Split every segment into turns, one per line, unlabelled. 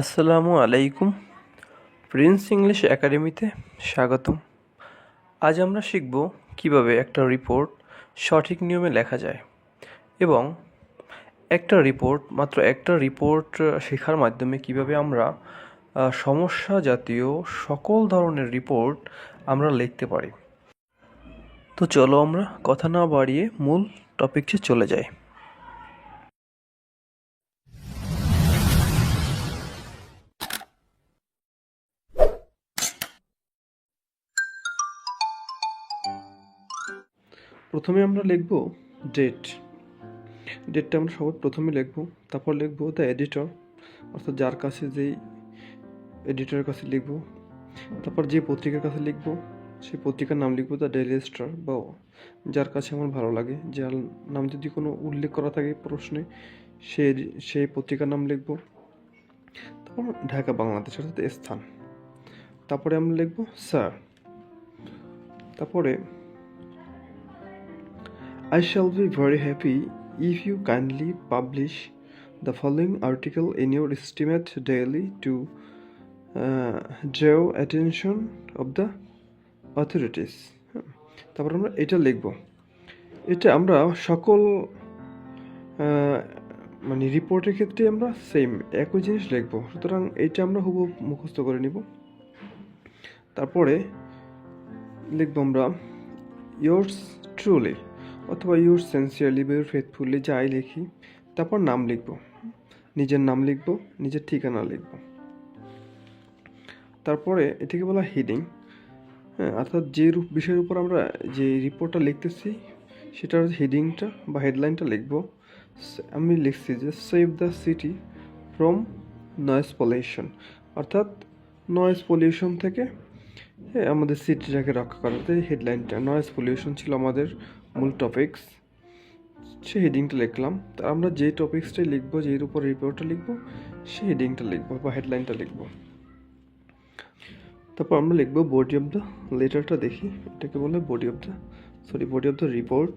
আসসালামু আলাইকুম। Prince English একাডেমিতে স্বাগতম। আজ আমরা শিখব কীভাবে একটা রিপোর্ট সঠিক নিয়মে লেখা যায় এবং একটা রিপোর্ট, মাত্র একটা রিপোর্ট শেখার মাধ্যমে কীভাবে আমরা সমস্যা জাতীয় সকল ধরনের রিপোর্ট আমরা লিখতে পারি। তো চলো আমরা কথা না বাড়িয়ে মূল টপিকে চলে যাই। প্রথমে আমরা লিখব ডেট ডেটটা আমরা সবার প্রথমে লিখব, তারপর লিখব দ্য এডিটর অর্থাৎ যার কাছে যেই এডিটরের কাছে লিখব, তারপর যে পত্রিকার কাছে লিখব, সেই পত্রিকার নাম লিখব দ্য ডেইলি স্টার বা যার কাছে আমার ভালো লাগে। যার নাম যদি কোনো উল্লেখ করা থাকে প্রশ্নে, সে সেই পত্রিকার নাম লিখব। তারপর ঢাকা, বাংলাদেশ অর্থাৎ স্থান। তারপরে আমরা লিখব স্যার তারপরে I shall be very happy if you kindly publish the following article in your estimate daily to uh, draw attention of the authorities. তারপর আমরা এটা লিখব এটা আমরা সকল মানে রিপোর্টের ক্ষেত্রে আমরা সেম একই জিনিস লিখব সুতরাং এইটা আমরা হুবহু মুখস্থ করে নিব তারপরে লিখব আমরা ইয়োর্স ট্রুলি অথবা ইউর সিনসিয়ারলি বা ইউর ফেথফুলি যাই লিখি, তারপর নাম লিখব। নিজের নাম লিখব, নিজের ঠিকানা লিখব। তারপরে এটাকে বলা হেডিং হ্যাঁ অর্থাৎ যে বিষয়ের উপর আমরা যে রিপোর্টটা লিখতেছি, সেটার হেডিংটা বা হেডলাইনটা লিখব। আমি লিখছি যে save the city from noise pollution অর্থাৎ নয়েজ পলিউশন থেকে হ্যাঁ আমাদের সিটিটাকে রক্ষা করাতে হেডলাইনটা নয়েজ পলিউশন ছিল আমাদের মূল টপিকস সে হেডিংটা লিখলাম। তা আমরা যে টপিক্সটাই লিখব যের উপর রিপোর্টটা লিখব সেই হেডিংটা লিখব বা হেডলাইনটা লিখব। তারপর আমরা লিখব বডি অফ দ্য লেটারটা দেখি। এটাকে বলে body of the sorry body of the report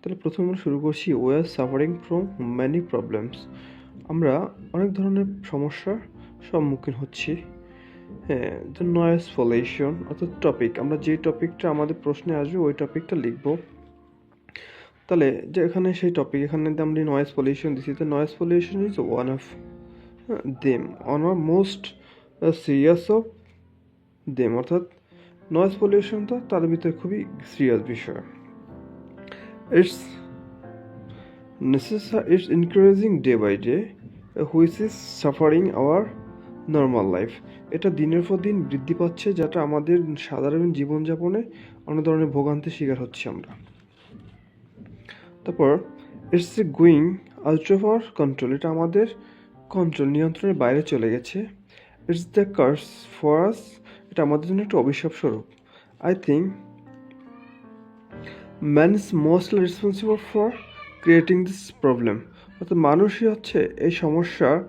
তাহলে প্রথমে আমরা শুরু করছি we are suffering from many problems আমরা অনেক ধরনের সমস্যার সম্মুখীন হচ্ছি। হ্যাঁ নয়েস পলিউশন অর্থাৎ টপিক আমরা যে টপিকটা আমাদের প্রশ্নে আসবে, ওই টপিকটা লিখব। তাহলে যে এখানে সেই টপিক এখানে আমরা নয়েস পলিউশন দিচ্ছি তো noise pollution is one of them one of most serious of them অর্থাৎ নয়েস পলিউশনটা তার ভিতরে খুবই সিরিয়াস বিষয়। It's necessary it's increasing by day uh, which is suffering our normal life এটা দিনের পর দিন বৃদ্ধি পাচ্ছে যেটা আমাদের সাধারণ জীবনযাপনে অনেক ধরনের ভোগান্তির শিকার হচ্ছি আমরা। তারপর ইটস আউট অফ কন্ট্রোল এটা আমাদের কন্ট্রোল নিয়ন্ত্রণের বাইরে চলে গেছে। It's the curse for us এটা আমাদের জন্য একটা অভিশাপ স্বরূপ I think man is mostly responsible for creating this problem অর্থাৎ মানুষই হচ্ছে এই সমস্যার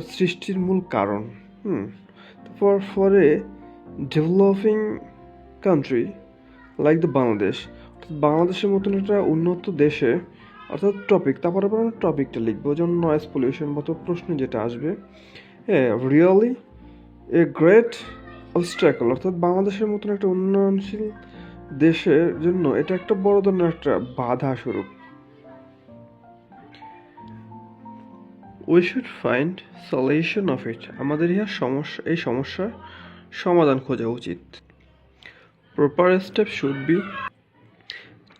সৃষ্টির মূল কারণ। হুম। তারপর for developing country like the Bangladesh বাংলাদেশের মতন একটা উন্নত দেশে, অর্থাৎ টপিক তারপরে আবার আমরা টপিকটা লিখব, যেমন নয়েজ পলিউশন মতো প্রশ্ন যেটা আসবে। হ্যাঁ রিয়েলি এ গ্রেট অবস্ট্রাকল অর্থাৎ বাংলাদেশের মতন একটা উন্নয়নশীল দেশের জন্য এটা একটা বড় ধরনের একটা বাধা স্বরূপ। We should find solution of it আমাদের ইহার সমস্যা, এই সমস্যার সমাধান খোঁজা উচিত। Proper step should be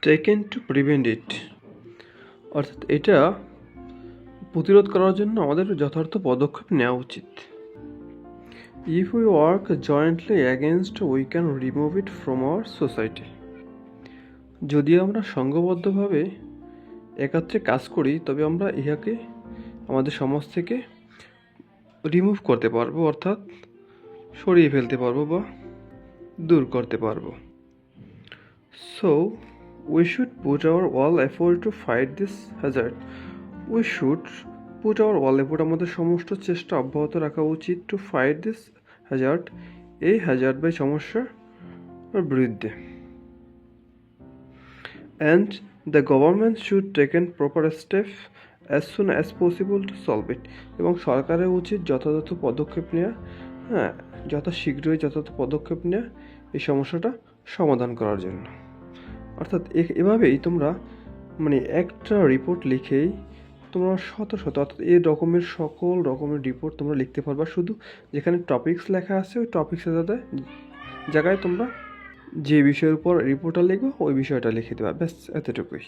taken to prevent it অর্থাৎ এটা প্রতিরোধ করার জন্য আমাদের যথার্থ পদক্ষেপ নেওয়া উচিত। If we work jointly against we can remove it from our society যদি আমরা সংঘবদ্ধভাবে একাত্রে কাজ করি, তবে আমরা ইহাকে আমাদের সমাজ থেকে রিমুভ করতে পারব, অর্থাৎ সরিয়ে ফেলতে পারব বা দূর করতে পারব। So we should put our all effort to fight this hazard we should put our all effort আমাদের সমস্ত চেষ্টা অব্যাহত রাখা উচিত টু ফাইট দিস হ্যাজার্ড এই হ্যাজার্ড বা এই সমস্যার বিরুদ্ধে। And the government should take proper steps as soon as possible to solve it এবং সরকারের উচিত যথাযথ পদক্ষেপ নেওয়া হ্যাঁ যত শীঘ্রই যথাযথ পদক্ষেপ নেওয়া এই সমস্যাটা সমাধান করার জন্য। অর্থাৎ এভাবেই তোমরা মানে একটা রিপোর্ট লিখেই তোমরা শত শত, অর্থাৎ এই রকমের সকল রকমের রিপোর্ট তোমরা লিখতে পারবা। শুধু যেখানে টপিক্স লেখা আছে, ওই টপিক্সের যাতে জায়গায় তোমরা যে বিষয়ের উপর রিপোর্টটা লিখবে, ওই বিষয়টা লিখে দেবা। ব্যাস, এতটুকুই।